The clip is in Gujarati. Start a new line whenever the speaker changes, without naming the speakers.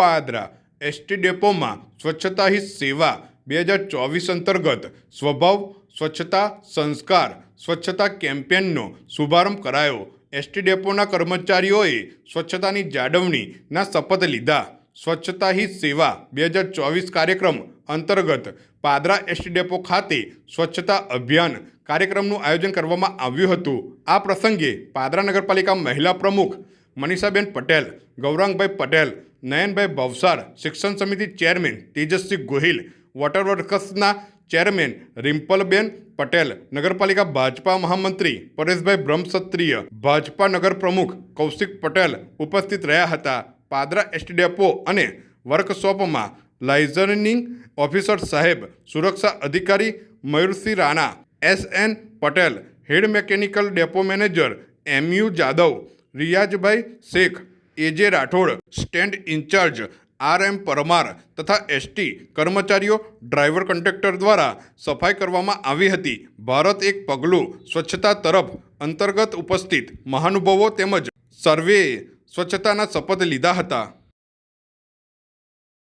પાદરા એસટી ડેપોમાં સ્વચ્છતા હી સેવા, બે હજાર ચોવીસ અંતર્ગત સ્વભાવ, સ્વચ્છતા સંસ્કાર, સ્વચ્છતા કેમ્પેનનો શુભારંભ કરાયો. એસટી ડેપોના કર્મચારીઓએ સ્વચ્છતાની જાળવણીના શપથ લીધા. સ્વચ્છતા હી સેવા, બે હજાર ચોવીસ કાર્યક્રમ અંતર્ગત પાદરા એસટી ડેપો ખાતે સ્વચ્છતા અભિયાન કાર્યક્રમનું આયોજન કરવામાં આવ્યું હતું. આ પ્રસંગે પાદરા નગરપાલિકા મહિલા પ્રમુખ મનીષાબેન પટેલ, ગૌરાંગભાઈ પટેલ, નયનભાઈ ભવસાર, શિક્ષણ સમિતિ ચેરમેન તેજસ્વી ગોહિલ, વોટર વર્કર્સના ચેરમેન રિમ્પલબેન પટેલ, નગરપાલિકા ભાજપા મહામંત્રી પરેશભાઈ બ્રહ્મક્ષત્રિય ભાજપા નગર પ્રમુખ કૌશિક પટેલ ઉપસ્થિત રહ્યા હતા. પાદરા એસટી ડેપો અને વર્કશોપમાં લાઇઝનિંગ ઓફિસર સાહેબ, સુરક્ષા અધિકારી Mayursinh Rana, S N Patel, head mechanical depot manager M U Jadav Riyajbhai Shaikh, A J Rathod, stand incharge R M Parmar તથા એસટી કર્મચારીઓ ડ્રાઈવર કંડક્ટર દ્વારા સફાઈ કરવામાં આવી હતી. ભારત એક પગલું સ્વચ્છતા તરફ અંતર્ગત ઉપસ્થિત મહાનુભાવો તેમજ સર્વેએ સ્વચ્છતાના શપથ લીધા હતા.